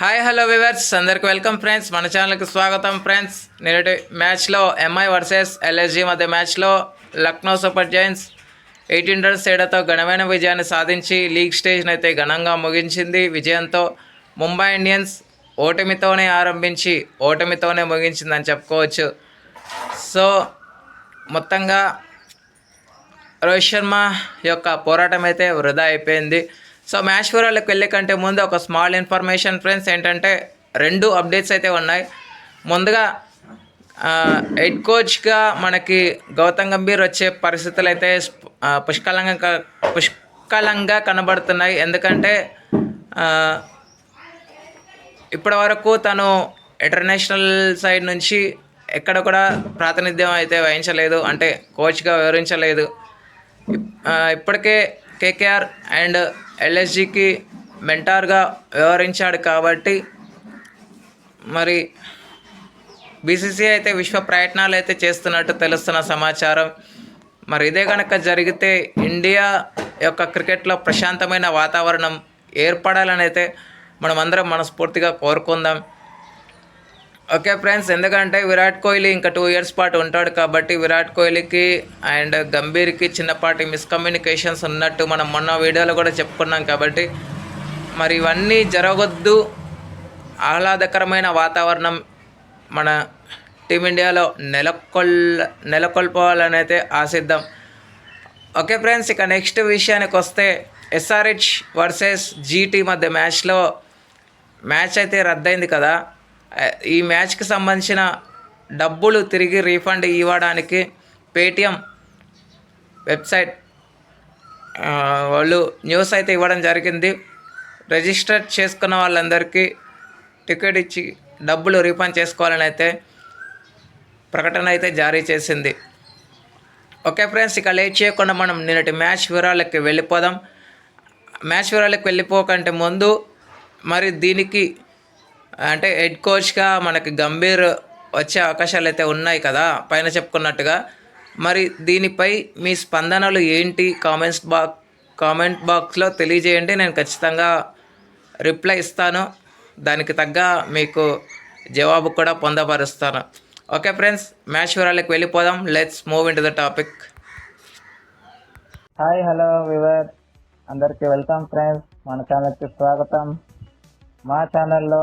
Hi hello viewers అందరికి welcome friends మన ఛానల్కి స్వాగతం ఫ్రెండ్స్ నేటి మ్యాచ్లో ఎంఐ వర్సెస్ ఎల్ఎస్జి మధ్య మ్యాచ్లో Lucknow super giants eighteen runs తేడాతో ఘనమైన విజయాన్ని సాధించి లీగ్ స్టేజ్ని అయితే ఘనంగా ముగించింది. విజయంతో ముంబై ఇండియన్స్ ఓటమితోనే ఆరంభించి ఓటమితోనే ముగించిందని చెప్పుకోవచ్చు. సో మొత్తంగా రోహిత్ శర్మ యొక్క పోరాటం అయితే వృధా అయిపోయింది. సో మ్యాచ్ వెళ్ళే కంటే ముందు ఒక స్మాల్ ఇన్ఫర్మేషన్ ఫ్రెండ్స్ ఏంటంటే రెండు అప్డేట్స్ అయితే ఉన్నాయి. ముందుగా హెడ్ కోచ్గా మనకి గౌతమ్ గంభీర్ వచ్చే పరిస్థితులు అయితే పుష్కలంగా పుష్కలంగా కనబడుతున్నాయి. ఎందుకంటే ఇప్పటివరకు ఇప్పటి వరకు తను ఇంటర్నేషనల్ సైడ్ నుంచి ఎక్కడ కూడా ప్రాతినిధ్యం అయితే వహించలేదు. అంటే కోచ్గా వివరించలేదు. ఇప్పటికే కేకేఆర్ అండ్ ఎల్ఎస్జికి మెంటార్గా వ్యవహరించాడు కాబట్టి మరి బీసీసీ అయితే విశ్వ ప్రయత్నాలు అయితే చేస్తున్నట్టు తెలుస్తున్న సమాచారం. మరి ఇదే కనుక జరిగితే ఇండియా యొక్క క్రికెట్లో ప్రశాంతమైన వాతావరణం ఏర్పడాలని అయితే మనమందరం మనస్ఫూర్తిగా కోరుకుందాం. ఓకే ఫ్రెండ్స్ ఎందుకంటే విరాట్ కోహ్లీ ఇంకా టూ ఇయర్స్ పాటు ఉంటాడు కాబట్టి విరాట్ కోహ్లీకి అండ్ గంభీర్కి చిన్నపాటి మిస్కమ్యూనికేషన్స్ ఉన్నట్టు మనం మొన్న వీడియోలో కూడా చెప్పుకున్నాం కాబట్టి మరి ఇవన్నీ జరగొద్దు. ఆహ్లాదకరమైన వాతావరణం మన టీమిండియాలో నెలకొల్ నెలకొల్పోవాలని అయితే ఆశిద్దాం. ఓకే ఫ్రెండ్స్ ఇక నెక్స్ట్ విషయానికి వస్తే ఎస్ఆర్హెచ్ వర్సెస్ జీటీ మధ్య మ్యాచ్లో మ్యాచ్ అయితే రద్దయింది కదా. ఈ మ్యాచ్కి సంబంధించిన డబ్బులు తిరిగి రీఫండ్ ఇవ్వడానికి పేటిఎం వెబ్సైట్ వాళ్ళు న్యూస్ అయితే ఇవ్వడం జరిగింది. రిజిస్టర్ చేసుకున్న వాళ్ళందరికీ టికెట్ ఇచ్చి డబ్బులు రీఫండ్ చేసుకోవాలని అయితే ప్రకటన అయితే జారీ చేసింది. ఓకే ఫ్రెండ్స్ ఇక లేట్ చేయకుండా మనం నిన్నటి మ్యాచ్ వివరాలకి వెళ్ళిపోదాం. మ్యాచ్ వివరాలకు వెళ్ళిపోకంటే ముందు మరి దీనికి అంటే హెడ్ కోచ్గా మనకి గంభీర్ వచ్చే అవకాశాలు అయితే ఉన్నాయి కదా పైన చెప్పుకున్నట్టుగా. మరి దీనిపై మీ స్పందనలు ఏంటి? కామెంట్స్ బాక్స్ కామెంట్ బాక్స్లో తెలియజేయండి. నేను ఖచ్చితంగా రిప్లై ఇస్తాను. దానికి తగ్గ మీకు జవాబు కూడా పొందపరుస్తాను. ఓకే ఫ్రెండ్స్ మ్యాచ్ వివరాలకు వెళ్ళిపోదాం. Let's move in to the topic hi hello viewer అందరికీ వెల్కమ్ ఫ్రెండ్స్ మన ఛానల్కి స్వాగతం. మా ఛానల్లో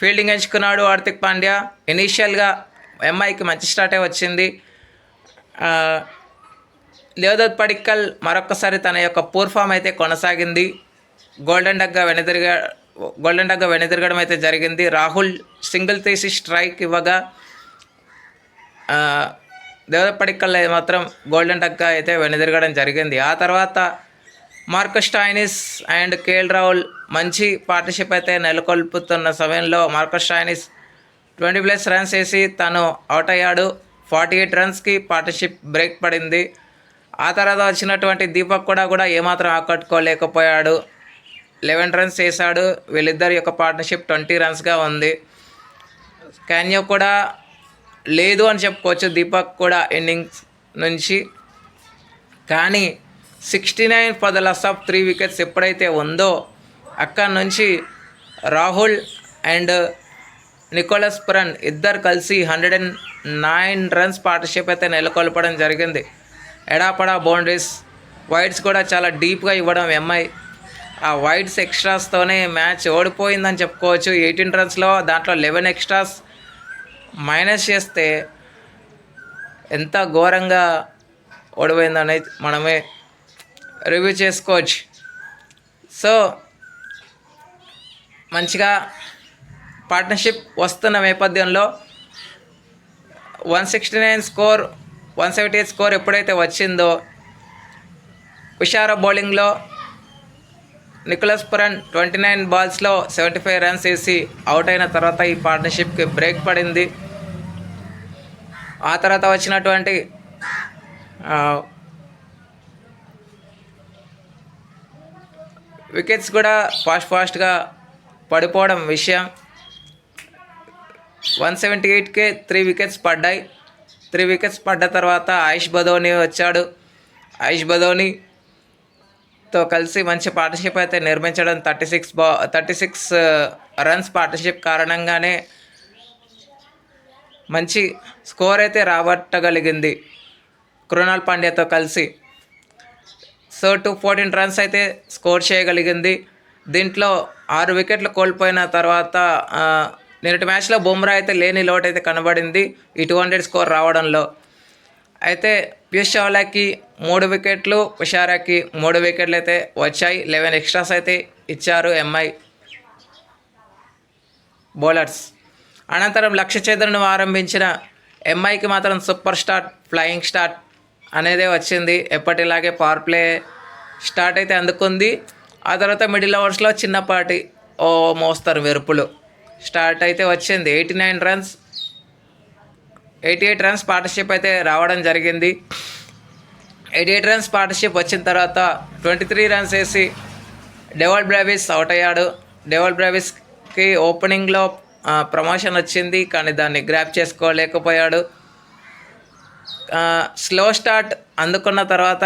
ఫీల్డింగ్ ఎంచుకున్నాడు హార్దిక్ పాండ్యా. ఇనీషియల్గా ఎంఐకి మంచి స్టార్టే వచ్చింది. ఆ, లేవదత్ పడిక్కల్ మరొకసారి తన యొక్క పూర్ ఫామ్ అయితే కొనసాగింది. గోల్డెన్ డగ్గా వెనుదిరిగా గోల్డెన్ డగ్గా వెనుదిరగడం అయితే జరిగింది. రాహుల్ సింగిల్ తీసి స్ట్రైక్ ఇవ్వగా ఆ, పడిక్కల్ మాత్రం గోల్డెన్ డగ్గా అయితే వెనుదిరగడం జరిగింది. ఆ తర్వాత Marcus Stoinis and KL Rahul మంచి పార్ట్నర్షిప్ అయితే నెలకొల్పుతున్న సమయంలో Marcus Stoinis twenty plus runs వేసి తను అవుట్ అయ్యాడు. ఫార్టీ ఎయిట్ రన్స్కి పార్ట్నర్షిప్ బ్రేక్ పడింది. ఆ తర్వాత వచ్చినటువంటి దీపక్ కూడా కూడా ఏమాత్రం ఆకట్టుకోలేకపోయాడు. లెవెన్ రన్స్ వేశాడు. వీళ్ళిద్దరి యొక్క పార్ట్నర్షిప్ ట్వంటీ రన్స్గా ఉంది. క్యాన్యో కూడా లేదు అని చెప్పుకోవచ్చు. దీపక్ కూడా ఇన్నింగ్స్ నుంచి. కానీ sixty nine for the loss of three wickets ఎప్పుడైతే ఉందో అక్కడి నుంచి రాహుల్ అండ్ నికోలస్ పురన్ ఇద్దరు కలిసి hundred and nine runs partnership అయితే నెలకొల్పడం జరిగింది. ఎడాపడా బౌండరీస్ వైడ్స్ కూడా చాలా డీప్గా ఇవ్వడం ఎంఐ ఆ వైడ్స్ ఎక్స్ట్రాస్తోనే మ్యాచ్ ఓడిపోయిందని చెప్పుకోవచ్చు. ఎయిటీన్ రన్స్లో దాంట్లో లెవెన్ ఎక్స్ట్రాస్ మైనస్ చేస్తే ఎంత ఘోరంగా ఓడిపోయిందనేది మనమే రివ్యూ చేసుకోవచ్చు. సో మంచిగా పార్ట్నర్షిప్ వస్తున్న నేపథ్యంలో one sixty nine score one seventy eight score ఎప్పుడైతే వచ్చిందో హుషారా బౌలింగ్లో నికోలస్ పురన్ ట్వంటీ నైన్ బాల్స్లో సెవెంటీ ఫైవ్ రన్స్ వేసి అవుట్ అయిన తర్వాత ఈ పార్ట్నర్షిప్కి బ్రేక్ పడింది. ఆ తర్వాత వచ్చినటువంటి వికెట్స్ కూడా ఫాస్ట్ ఫాస్ట్గా పడిపోవడం విషయం. వన్ సెవెంటీ ఎయిట్కే త్రీ వికెట్స్ పడ్డాయి. త్రీ వికెట్స్ పడ్డ తర్వాత ఆయుష్ బదోని వచ్చాడు. ఆయుష్ బదోనితో కలిసి మంచి పార్ట్నర్షిప్ అయితే నిర్మించడం థర్టీ సిక్స్ బా థర్టీ సిక్స్ రన్స్ పార్ట్నర్షిప్ కారణంగానే మంచి స్కోర్ అయితే రాబట్టగలిగింది. కృణాల్ పాండ్యాతో కలిసి సో టూ ఫోర్టీన్ రన్స్ అయితే స్కోర్ చేయగలిగింది. దీంట్లో ఆరు వికెట్లు కోల్పోయిన తర్వాత ఆ, నిన్నటి మ్యాచ్లో బుమ్రా అయితే లేని లోటు అయితే కనబడింది ఈ టూ హండ్రెడ్ స్కోర్ రావడంలో. అయితే పీయూష్ చావ్లాకి మూడు వికెట్లు ఉషారాకి మూడు వికెట్లు అయితే వచ్చాయి. లెవెన్ ఎక్స్ట్రాస్ అయితే ఇచ్చారు ఎంఐ బౌలర్స్. అనంతరం లక్ష్య చేదను ఆరంభించిన ఎంఐకి మాత్రం సూపర్ స్టార్ ఫ్లయింగ్ స్టార్ అనేదే వచ్చింది. ఎప్పటిలాగే పవర్ ప్లే స్టార్ట్ అయితే అందుకుంది. ఆ తర్వాత మిడిల్ ఓవర్స్లో చిన్నపాటి ఓ మోస్తారు మెరుపులు స్టార్ట్ అయితే వచ్చింది. Eighty nine runs eighty eight runs partnership అయితే రావడం జరిగింది. ఎయిటీ ఎయిట్ రన్స్ పార్ట్నర్షిప్ వచ్చిన తర్వాత ట్వంటీ త్రీ రన్స్ వేసి డెవల్ బ్రావిస్ అవుట్ అయ్యాడు. డెవల్ బ్రావిస్కి ఓపెనింగ్లో ప్రమోషన్ వచ్చింది. కానీ దాన్ని గ్రాప్ చేసుకోలేకపోయాడు. స్లో స్టార్ట్ అందుకున్న తర్వాత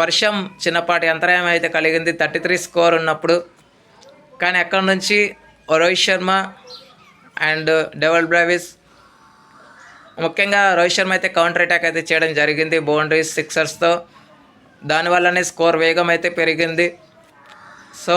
వర్షం చిన్నపాటి అంతరాయం అయితే కలిగింది. థర్టీ త్రీ స్కోర్ ఉన్నప్పుడు. కానీ అక్కడ నుంచి Rohit Sharma and Dewald Brevis ముఖ్యంగా రోహిత్ శర్మ అయితే కౌంటర్ అటాక్ అయితే చేయడం జరిగింది బౌండరీస్ సిక్సర్స్తో దానివల్లనే స్కోర్ వేగం అయితే పెరిగింది. సో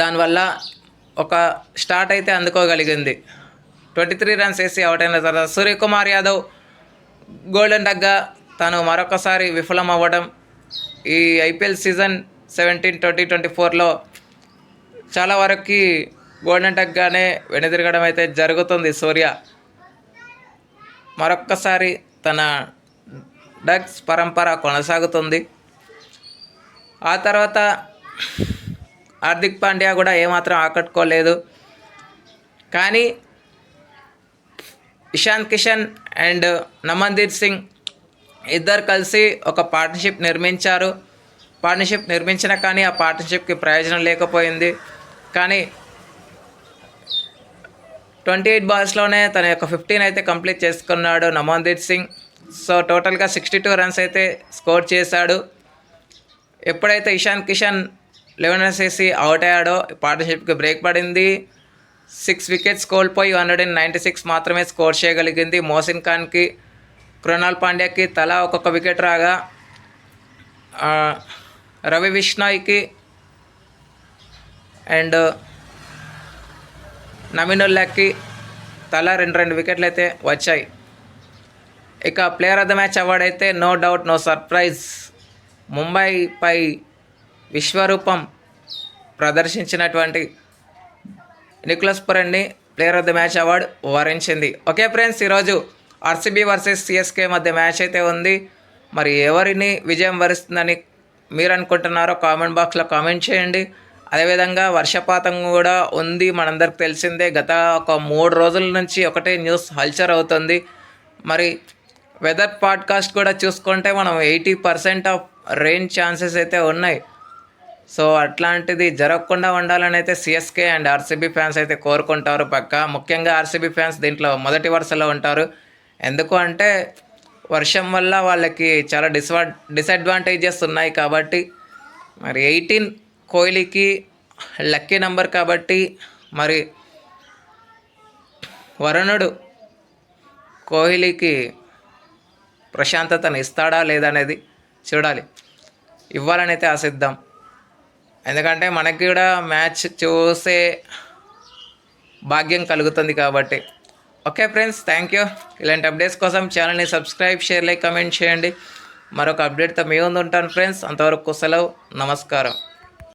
దానివల్ల ఒక స్టార్ట్ అయితే అందుకోగలిగింది. ట్వంటీ త్రీ రన్స్ వేసి అవుట్ అయిన తర్వాత సూర్యకుమార్ యాదవ్ గోల్డెన్ డగ్గా తను మరొకసారి విఫలం అవ్వడం ఈ IPL season seventeen twenty twenty ఫోర్లో చాలా వరకు గోల్డెన్ డగ్గానే వెనుదిరగడం అయితే జరుగుతుంది సూర్య. మరొక్కసారి తన డగ్స్ పరంపర కొనసాగుతుంది. ఆ తర్వాత హార్దిక్ పాండ్యా కూడా ఏమాత్రం ఆకట్టుకోలేదు. కానీ ఇషాన్ కిషన్ అండ్ నమందీర్ సింగ్ ఇద్దరు కలిసి ఒక పార్ట్నర్షిప్ నిర్మించారు. పార్ట్నర్షిప్ నిర్మించిన కానీ ఆ పార్ట్నర్షిప్కి ప్రయోజనం లేకపోయింది. కానీ ట్వంటీ ఎయిట్ బాల్స్లోనే తన యొక్క ఫిఫ్టీన్ అయితే కంప్లీట్ చేసుకున్నాడు నమందీర్ సింగ్. సో టోటల్గా సిక్స్టీ టూ రన్స్ అయితే స్కోర్ చేశాడు. ఎప్పుడైతే ఇషాన్ కిషన్ లెవెన్ రన్స్ వేసి అవుట్ అయ్యాడో పార్ట్నర్షిప్కి బ్రేక్ పడింది. సిక్స్ వికెట్స్ కోల్పోయి హండ్రెడ్ అండ్ నైంటీ సిక్స్ మాత్రమే స్కోర్ చేయగలిగింది. మోసిన్ ఖాన్కి కృణాల్ పాండ్యాకి తలా ఒక్కొక్క వికెట్ రాగా రవి విష్ణాయ్కి అండ్ నమినుల్లాకి తలా రెండు రెండు వికెట్లు అయితే వచ్చాయి. ఇక player of the match award అయితే నో డౌట్ నో సర్ప్రైజ్ ముంబైపై విశ్వరూపం ప్రదర్శించినటువంటి Nicholas పురణ్ని player of the match award వరించింది. ఓకే ఫ్రెండ్స్ ఈరోజు ఆర్సీబీ వర్సెస్ సిఎస్కే మధ్య మ్యాచ్ అయితే ఉంది. మరి ఎవరిని విజయం వరిస్తుందని మీరు అనుకుంటున్నారో కామెంట్ బాక్స్లో కామెంట్ చేయండి. అదేవిధంగా వర్షపాతం కూడా ఉంది మనందరికి తెలిసిందే. గత ఒక మూడు రోజుల నుంచి ఒకటే న్యూస్ హల్చర్ అవుతుంది. మరి వెదర్ పాడ్కాస్ట్ కూడా చూసుకుంటే మనం eighty percent of rain chances అయితే ఉన్నాయి. సో అట్లాంటిది జరగకుండా ఉండాలని అయితే సిఎస్కే అండ్ ఆర్సీబీ ఫ్యాన్స్ అయితే కోరుకుంటారు పక్క. ముఖ్యంగా ఆర్సీబీ ఫ్యాన్స్ దీంట్లో మొదటి వరుసలో ఉంటారు. ఎందుకు అంటే వర్షం వల్ల వాళ్ళకి చాలా డిస్వా డిసడ్వాంటేజెస్ ఉన్నాయి కాబట్టి మరి ఎయిటీన్ కోహ్లీకి లక్కీ నెంబర్ కాబట్టి మరి వరుణుడు కోహ్లీకి ప్రశాంతతను ఇస్తాడా లేదా అనేది చూడాలి. ఇవ్వాలని అయితే ఆశిద్దాం. ఎందుకంటే మనకి కూడా మ్యాచ్ చూసే భాగ్యం కలుగుతుంది కాబట్టి. Okay friends thank you. ఇలాంటి అప్డేట్స్ కోసం ఛానల్ని సబ్స్క్రైబ్ షేర్ లైక్ కమెంట్ చేయండి. మరొక అప్డేట్తో మీ ముందు ఉంటాను ఫ్రెండ్స్. అంతవరకు సెలవు. నమస్కారం.